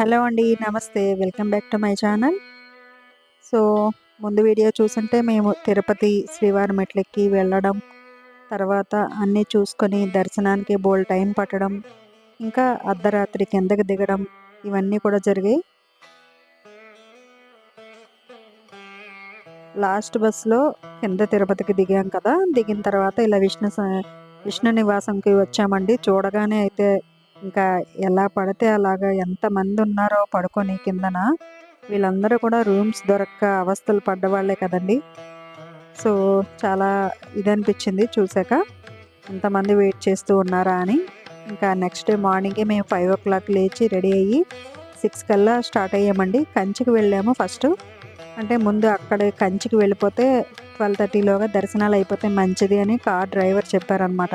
Hello అండి నమస్తే. Welcome back to my channel. So ముందు వీడియో చూసుంటే మేము తిరుపతి శ్రీవారి మెట్లెక్కి వెళ్ళడం తర్వాత అన్నీ చూసుకొని దర్శనానికి బోల్ టైం పట్టడం ఇంకా అర్ధరాత్రి కిందకి దిగడం ఇవన్నీ కూడా జరిగాయి. లాస్ట్ బస్సులో కింద తిరుపతికి దిగాం కదా. దిగిన తర్వాత ఇలా విష్ణు విష్ణు నివాసంకి వచ్చామండి. చూడగానే అయితే ఇంకా ఎలా పడితే అలాగా ఎంతమంది ఉన్నారో పడుకొని కిందన వీళ్ళందరూ కూడా రూమ్స్ దొరక్క అవస్థలు పడ్డవాళ్ళే కదండి. సో చాలా ఇది అనిపించింది చూసాక. ఎంతమంది వెయిట్ చేస్తూ ఉన్నారా అని. ఇంకా నెక్స్ట్ డే మార్నింగే మేము ఫైవ్ ఓ క్లాక్ లేచి రెడీ అయ్యి సిక్స్ కల్లా స్టార్ట్ అయ్యామండి. కంచికి వెళ్ళాము ఫస్ట్. అంటే ముందు అక్కడ కంచికి వెళ్ళిపోతే ట్వెల్వ్ థర్టీలోగా దర్శనాలు అయిపోతే మంచిది అని కార్ డ్రైవర్ చెప్పారనమాట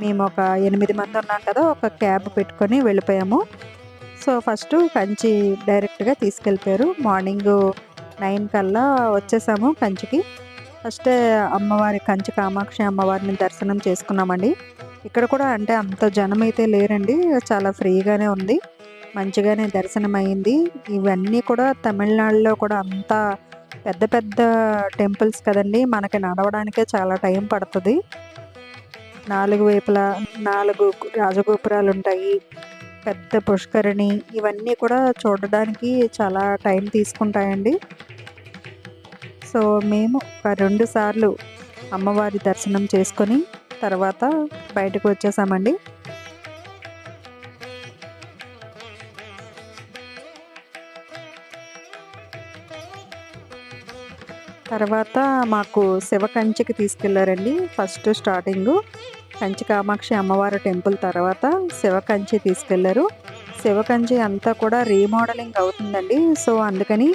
మేము ఒక ఎనిమిది మంది ఉన్నాం కదా ఒక క్యాబ్ పెట్టుకొని వెళ్ళిపోయాము. సో ఫస్ట్ కంచి డైరెక్ట్గా తీసుకెళ్ళిపోయారు. మార్నింగ్ నైన్ కల్లా వచ్చేసాము కంచికి. ఫస్ట్ అమ్మవారి కంచి కామాక్షి అమ్మవారిని దర్శనం చేసుకున్నామండి. ఇక్కడ కూడా అంటే అంత జనం అయితే లేరండి చాలా ఫ్రీగానే ఉంది. మంచిగానే దర్శనం అయింది. ఇవన్నీ కూడా తమిళనాడులో కూడా అంత పెద్ద పెద్ద టెంపుల్స్ కదండి మనకి నడవడానికే చాలా టైం పడుతుంది. నాలుగు వైపులా నాలుగు రాజగోపురాలు ఉంటాయి పెద్ద పుష్కరిణి ఇవన్నీ కూడా చూడడానికి చాలా టైం తీసుకుంటాయండి. సో మేము ఒక రెండు సార్లు అమ్మవారి దర్శనం చేసుకొని తర్వాత బయటకు వచ్చేసామండి. తర్వాత మాకు శివ కంచికి తీసుకెళ్ళారండి ఫస్ట్ స్టార్టింగ్. కంచి కామాక్షి అమ్మవారి టెంపుల్ తర్వాత శివకంచి తీసుకెళ్ళారు. శివకంచి అంతా కూడా రీమోడలింగ్ అవుతుందండి. సో అందుకని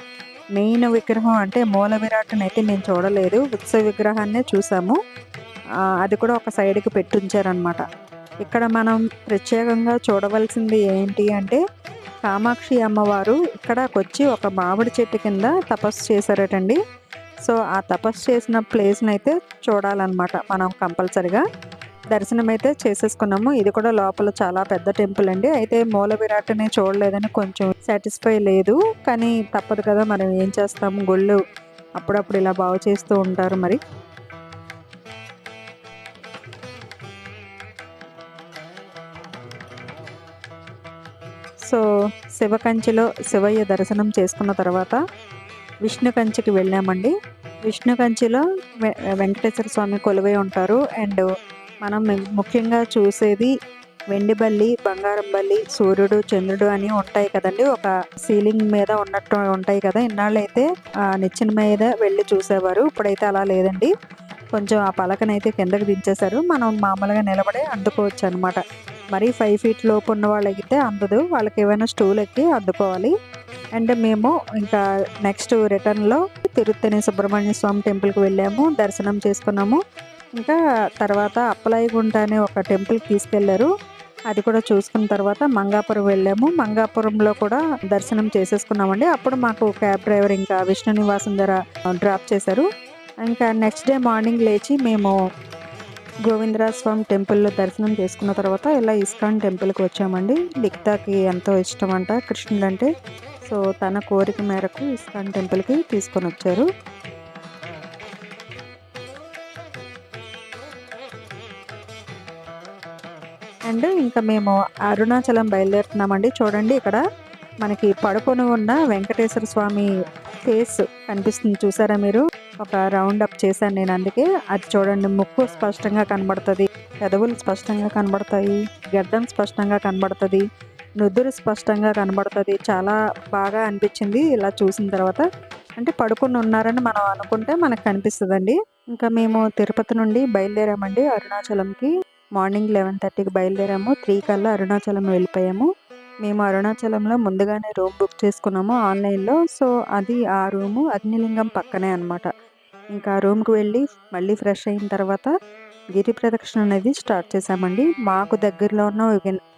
మెయిన్ విగ్రహం అంటే మూల విరాట్ని అయితే మేము చూడలేదు. ఉత్సవ విగ్రహాన్నే చూసాము. అది కూడా ఒక సైడ్కి పెట్టుంచారనమాట ఇక్కడ మనం ప్రత్యేకంగా చూడవలసింది ఏంటి అంటే కామాక్షి అమ్మవారు ఇక్కడకి వచ్చి ఒక మామిడి చెట్టు కింద తపస్సు చేశారటండి. సో ఆ తపస్సు చేసిన ప్లేస్ని అయితే చూడాలన్నమాట మనం కంపల్సరిగా. దర్శనం అయితే చేసేసుకున్నాము. ఇది కూడా లోపల చాలా పెద్ద టెంపుల్ అండి. అయితే మూల విరాట్ని చూడలేదని కొంచెం సాటిస్ఫై లేదు. కానీ తప్పదు కదా మనం ఏం చేస్తాము గుళ్ళు అప్పుడప్పుడు ఇలా బాగు చేస్తూ ఉంటారు మరి. సో శివ కంచిలో శివయ్య దర్శనం చేసుకున్న తర్వాత విష్ణు కంచికి వెళ్ళామండి. విష్ణు కంచిలో వెంకటేశ్వర స్వామి కొలువై ఉంటారు. అండ్ మనం ముఖ్యంగా చూసేది వెండి బల్లి బంగారం బల్లి సూర్యుడు చంద్రుడు అని ఉంటాయి కదండి. ఒక సీలింగ్ మీద ఉన్నట్టు ఉంటాయి కదా. ఇన్నాళ్ళు అయితే ఆ నిచ్చిన మీద వెళ్ళి చూసేవారు. ఇప్పుడైతే అలా లేదండి. కొంచెం ఆ పలకనైతే కిందకి దించేశారు. మనం మామూలుగా నిలబడి అందుకోవచ్చు అనమాట మరీ ఫైవ్ ఫీట్ లోపు ఉన్న వాళ్ళకి అందదు. వాళ్ళకి ఏమైనా స్టూల్ ఎక్కి అందుకోవాలి. అండ్ మేము ఇంకా నెక్స్ట్ రిటర్న్లో తిరుత్తని సుబ్రహ్మణ్య స్వామి టెంపుల్కి వెళ్ళాము. దర్శనం చేసుకున్నాము. ఇంకా తర్వాత అప్పలాయిగుంట అనే ఒక టెంపుల్కి తీసుకెళ్ళారు అది కూడా చూసుకున్న తర్వాత మంగాపురం వెళ్ళాము. మంగాపురంలో కూడా దర్శనం చేసేసుకున్నామండి. అప్పుడు మాకు క్యాబ్ డ్రైవర్ ఇంకా విష్ణు నివాసం ధర డ్రాప్ చేశారు. ఇంకా నెక్స్ట్ డే మార్నింగ్ లేచి మేము గోవిందరాజ స్వామి టెంపుల్లో దర్శనం చేసుకున్న తర్వాత ఇలా ఇస్కాన్ టెంపుల్కి వచ్చామండి. లిఖితాకి ఎంతో ఇష్టం అంట కృష్ణుడు అంటే సో తన కోరిక మేరకు ఇస్కాన్ టెంపుల్కి తీసుకొని వచ్చారు. అండ్ ఇంకా మేము అరుణాచలం బయలుదేరుతున్నామండి. చూడండి ఇక్కడ మనకి పడుకొని ఉన్న వెంకటేశ్వర స్వామి ఫేస్ కనిపిస్తుంది. చూసారా మీరు? ఒక రౌండ్ అప్ చేశాను నేను అందుకే. అది చూడండి ముక్కు స్పష్టంగా కనబడుతుంది. పెదవులు స్పష్టంగా కనబడతాయి. గడ్డం స్పష్టంగా కనబడుతుంది. నుదురు స్పష్టంగా కనబడుతుంది. చాలా బాగా అనిపించింది ఇలా చూసిన తర్వాత. అంటే పడుకుని ఉన్నారని మనం అనుకుంటే మనకు కనిపిస్తుందండి. ఇంకా మేము తిరుపతి నుండి బయలుదేరామండి అరుణాచలంకి. మార్నింగ్ లెవెన్ థర్టీకి బయలుదేరాము. త్రీ కల్లా అరుణాచలం వెళ్ళిపోయాము. మేము అరుణాచలంలో ముందుగానే రూమ్ బుక్ చేసుకున్నాము ఆన్లైన్లో. సో అది ఆ రూము అగ్నిలింగం పక్కనే అనమాట ఇంకా రూమ్కి వెళ్ళి మళ్ళీ ఫ్రెష్ అయిన తర్వాత గిరి ప్రదక్షిణ అనేది స్టార్ట్ చేసామండి మాకు దగ్గరలో ఉన్న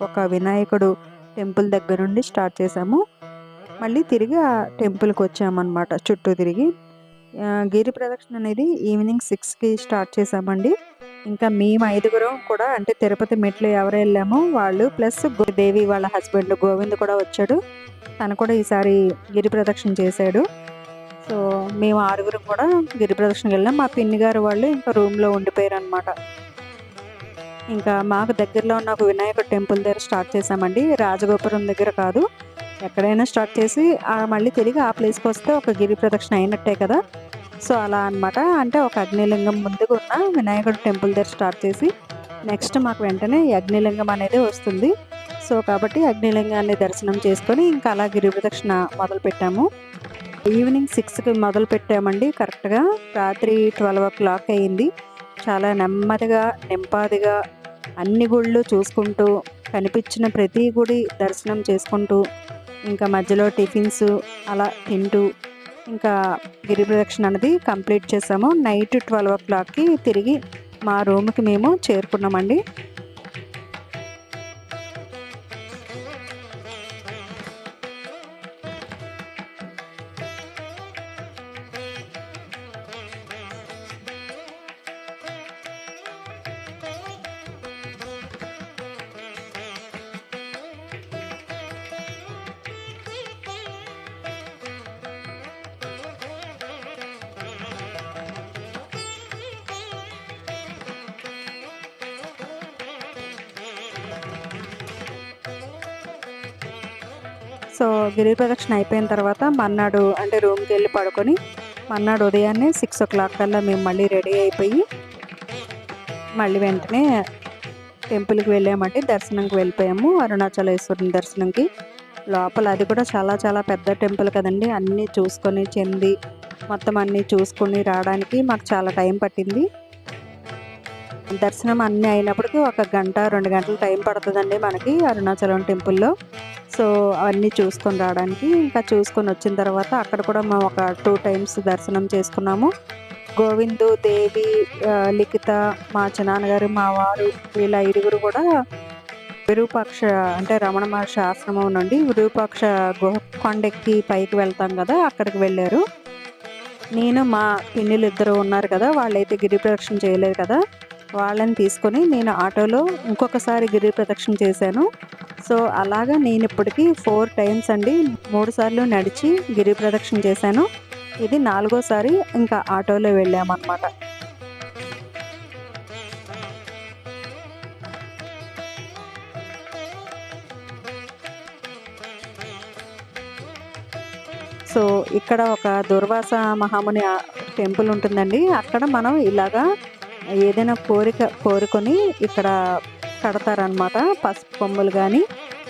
ఒక వినాయకుడు టెంపుల్ దగ్గర నుండి స్టార్ట్ చేసాము మళ్ళీ తిరిగి ఆ టెంపుల్కి వచ్చామన్నమాట చుట్టూ తిరిగి. గిరి ప్రదక్షిణ అనేది ఈవినింగ్ సిక్స్కి స్టార్ట్ చేసామండి ఇంకా మేము ఐదుగురం కూడా అంటే తిరుపతి మెట్లు ఎవరు వెళ్ళామో వాళ్ళు ప్లస్ దేవి వాళ్ళ హస్బెండ్ గోవింద్ కూడా వచ్చాడు. తను కూడా ఈసారి గిరి ప్రదక్షిణ చేశాడు. సో మేము ఆరుగురం కూడా గిరి ప్రదక్షిణకి వెళ్ళాం. మా పిన్ని గారు వాళ్ళు ఇంకా రూమ్లో ఉండిపోయారు అనమాట ఇంకా మాకు దగ్గరలో ఉన్న ఒక వినాయక టెంపుల్ దగ్గర స్టార్ట్ చేసామండి రాజగోపురం దగ్గర కాదు. ఎక్కడైనా స్టార్ట్ చేసి మళ్ళీ తిరిగి ఆ ప్లేస్కి వస్తే ఒక గిరి ప్రదక్షిణ అయినట్టే కదా. సో అలా అన్నమాట. అంటే ఒక అగ్నిలింగం ముందుకు ఉన్న వినాయకుడు టెంపుల్ దగ్గర స్టార్ట్ చేసి నెక్స్ట్ మాకు వెంటనే అగ్నిలింగం అనేది వస్తుంది. సో కాబట్టి అగ్నిలింగాన్ని దర్శనం చేసుకొని ఇంకా అలా గిరి ప్రదక్షిణ మొదలుపెట్టాము ఈవినింగ్ సిక్స్కి మొదలు పెట్టామండి. కరెక్ట్గా రాత్రి ట్వెల్వ్ ఓ క్లాక్ అయ్యింది చాలా నెమ్మదిగా నింపాదిగా అన్ని గుళ్ళు చూసుకుంటూ కనిపించిన ప్రతి గుడి దర్శనం చేసుకుంటూ ఇంకా మధ్యలో టిఫిన్స్ అలా తింటూ ఇంకా గిరి ప్రదక్షిణ అనేది కంప్లీట్ చేసాము. నైట్ ట్వెల్వ్ ఓ క్లాక్కి తిరిగి మా రూమ్కి మేము చేరుకున్నామండి. సో గిరి ప్రదక్షిణ అయిపోయిన తర్వాత మన్నాడు అంటే రూమ్కి వెళ్ళి పడుకొని మన్నాడు ఉదయాన్నే సిక్స్ ఓ క్లాక్ కల్లా మేము మళ్ళీ రెడీ అయిపోయి మళ్ళీ వెంటనే టెంపుల్కి వెళ్ళామంటే దర్శనంకి వెళ్ళిపోయాము. అరుణాచలేశ్వరుని దర్శనంకి. లోపల అది కూడా చాలా చాలా పెద్ద టెంపుల్ కదండి. అన్నీ చూసుకొని చెంది మొత్తం అన్నీ చూసుకొని రావడానికి మాకు చాలా టైం పట్టింది. దర్శనం అన్నీ అయినప్పటికీ ఒక గంట రెండు గంటలు టైం పడుతుందండి మనకి అరుణాచలం టెంపుల్లో. సో అవన్నీ చూసుకొని రావడానికి. ఇంకా చూసుకొని వచ్చిన తర్వాత అక్కడ కూడా మేము ఒక టూ టైమ్స్ దర్శనం చేసుకున్నాము. గోవిందు దేవి లిఖిత మా చిన్నాన్నగారు మా వారు వీళ్ళ ఐదుగురు కూడా విరూపాక్ష అంటే రమణ మహర్షి ఆశ్రమం నుండి విరూపాక్ష గుహ కొండెక్కి పైకి వెళ్తాం కదా అక్కడికి వెళ్ళారు. నేను మా పిన్నిలు ఇద్దరు ఉన్నారు కదా వాళ్ళైతే గిరి ప్రదక్షిణ చేయలేదు కదా వాళ్ళని తీసుకొని నేను ఆటోలో ఇంకొకసారి గిరి ప్రదక్షిణ చేశాను. సో అలాగా నేను ఇప్పటికీ ఫోర్ టైమ్స్ అండి మూడు సార్లు నడిచి గిరి ప్రదక్షిణ చేశాను. ఇది నాలుగోసారి ఇంకా ఆటోలో వెళ్ళామన్నమాట. సో ఇక్కడ ఒక దుర్వాస మహాముని టెంపుల్ ఉంటుందండి. అక్కడ మనం ఇలాగా ఏదైనా కోరిక కోరుకొని ఇక్కడ కడతారనమాట పసుపు కొమ్ములు కానీ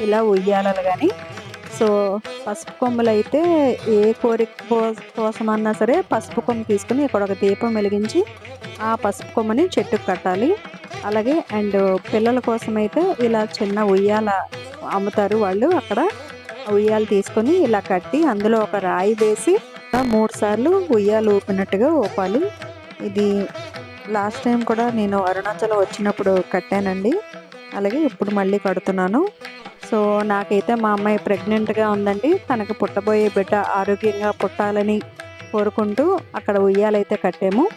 ఇలా ఉయ్యాలలు కానీ సో పసుపు కొమ్ములు అయితే ఏ కోరిక కోసమన్నా సరే పసుపు కొమ్ము తీసుకుని ఇక్కడ ఒక దీపం వెలిగించి ఆ పసుపు కొమ్మని చెట్టుకు కట్టాలి. అలాగే అండ్ పిల్లల కోసం అయితే ఇలా చిన్న ఉయ్యాల అమ్ముతారు వాళ్ళు. అక్కడ ఉయ్యాలు తీసుకొని ఇలా కట్టి అందులో ఒక రాయి వేసి మూడు సార్లు ఉయ్యాలు ఊపినట్టుగా ఊపాలి. ఇది లాస్ట్ టైం కూడా నేను అరుణాచలం వచ్చినప్పుడు కట్టానండి. అలాగే ఇప్పుడు మళ్ళీ కడుతున్నాను. సో నాకైతే మా అమ్మాయి ప్రెగ్నెంట్గా ఉందండి. తనకు పుట్టబోయే బిడ్డ ఆరోగ్యంగా పుట్టాలని కోరుకుంటూ అక్కడ ఉయ్యాలైతే కట్టాము.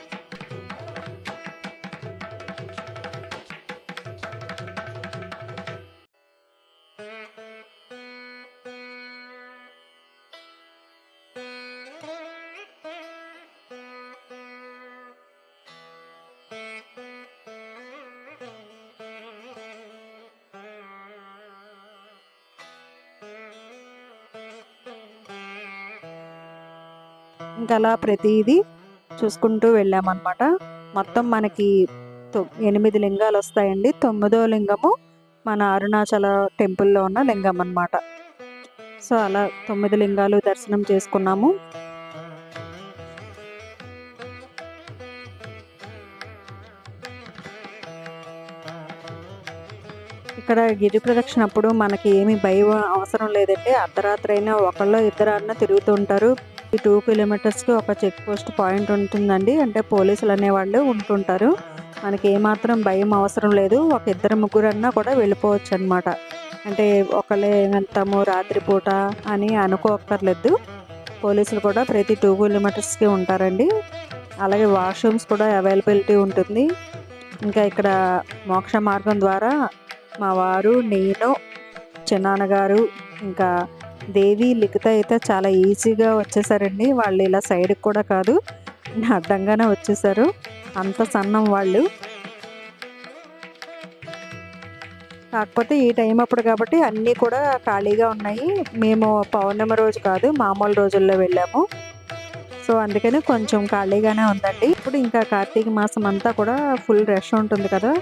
ఇంకా అలా ప్రతిదీ చూసుకుంటూ వెళ్ళామన్నమాట. మొత్తం మనకి ఎనిమిది లింగాలు వస్తాయండి తొమ్మిదో లింగము మన అరుణాచల టెంపుల్లో ఉన్న లింగం అన్నమాట సో అలా తొమ్మిది లింగాలు దర్శనం చేసుకున్నాము. ఇక్కడ గిరి ప్రదక్షిణ అప్పుడు మనకి ఏమి భయం అవసరం లేదండి. అర్ధరాత్రి అయినా ఒకళ్ళు ఇద్దరు అన్న తిరుగుతుంటారు ఈ టూ కిలోమీటర్స్కి ఒక చెక్ పోస్ట్ పాయింట్ ఉంటుందండి. అంటే పోలీసులు అనేవాళ్ళు ఉంటుంటారు. మనకి ఏమాత్రం భయం అవసరం లేదు. ఒక ఇద్దరు ముగ్గురు అన్నా కూడా వెళ్ళిపోవచ్చు అనమాట అంటే ఒకళ్ళే వెళ్తాము రాత్రిపూట అని అనుకోక్కర్లేదు. పోలీసులు కూడా ప్రతి టూ కిలోమీటర్స్కి ఉంటారండి. అలాగే వాష్రూమ్స్ కూడా అవైలబిలిటీ ఉంటుంది. ఇంకా ఇక్కడ మోక్ష మార్గం ద్వారా మా వారు నేను చిన్నాన్నగారు ఇంకా దేవి లిఖిత అయితే చాలా ఈజీగా వచ్చేసారండి. వాళ్ళు ఇలా సైడ్కి కూడా కాదు అడ్డంగానే వచ్చేసారు. అంత సన్నం వాళ్ళు. కాకపోతే ఈ టైం అప్పుడు కాబట్టి అన్నీ కూడా ఖాళీగా ఉన్నాయి. మేము పౌర్ణమి రోజు కాదు మామూలు రోజుల్లో వెళ్ళాము. సో అందుకని కొంచెం ఖాళీగానే ఉందండి. ఇప్పుడు ఇంకా కార్తీక మాసం అంతా కూడా ఫుల్ రష్ ఉంటుంది కదా.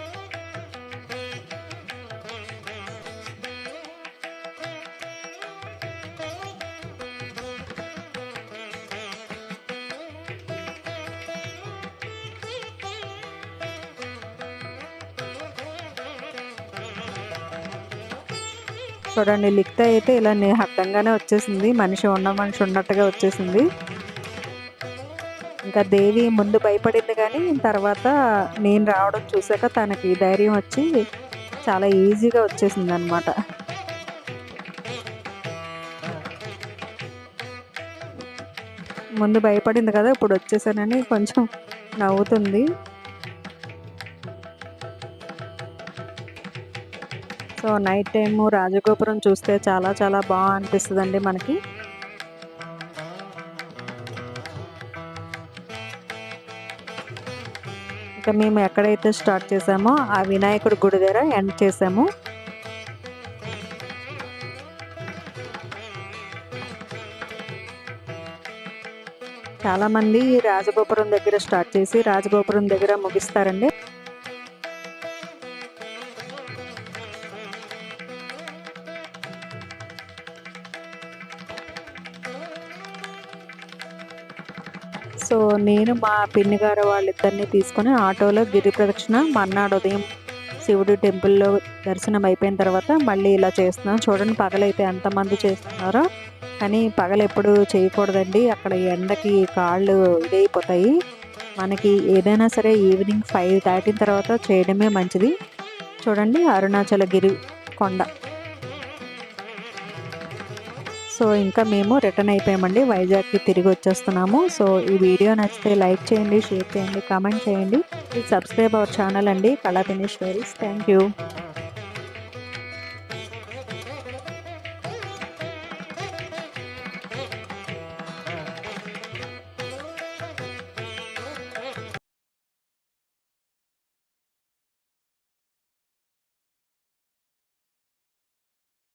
చూడండి లిక్త అయితే ఇలా అర్థంగానే వచ్చేసింది. మనిషి ఉన్న మనిషి ఉన్నట్టుగా వచ్చేసింది. ఇంకా దేవి ముందు భయపడింది కానీ తర్వాత నేను రావడం చూసాక తనకి ధైర్యం వచ్చి చాలా ఈజీగా వచ్చేసింది అనమాట ముందు భయపడింది కదా ఇప్పుడు వచ్చేసానని కొంచెం నవ్వుతుంది. సో నైట్ టైము రాజగోపురం చూస్తే చాలా చాలా బాగా అనిపిస్తుందండి మనకి. ఇంకా మేము ఎక్కడైతే స్టార్ట్ చేసామో ఆ వినాయకుడి గుడి దగ్గర ఎండ్ చేసాము. చాలామంది రాజగోపురం దగ్గర స్టార్ట్ చేసి రాజగోపురం దగ్గర ముగిస్తారండి. నేను మా పిన్ని గారు వాళ్ళిద్దరిని తీసుకొని ఆటోలో గిరి ప్రదక్షిణ మర్నాడు ఉదయం శివుడు టెంపుల్లో దర్శనం అయిపోయిన తర్వాత మళ్ళీ ఇలా చేస్తున్నాం. చూడండి పగలైతే ఎంతమంది చేస్తున్నారో. కానీ పగలు ఎప్పుడు చేయకూడదండి. అక్కడ ఎండకి కాళ్ళు ఇదైపోతాయి. మనకి ఏదైనా సరే ఈవినింగ్ ఫైవ్ దాటిన తర్వాత చేయడమే మంచిది. చూడండి అరుణాచలగిరి కొండ. సో ఇంకా మేము రిటర్న్ అయిపోయామండి. వైజాగ్కి తిరిగి వచ్చేస్తున్నాము. సో ఈ వీడియో నచ్చితే లైక్ చేయండి షేర్ చేయండి కామెంట్ చేయండి. సబ్స్క్రైబ్ అవర్ ఛానల్ అండి. కళా స్టోరీస్. Thank you.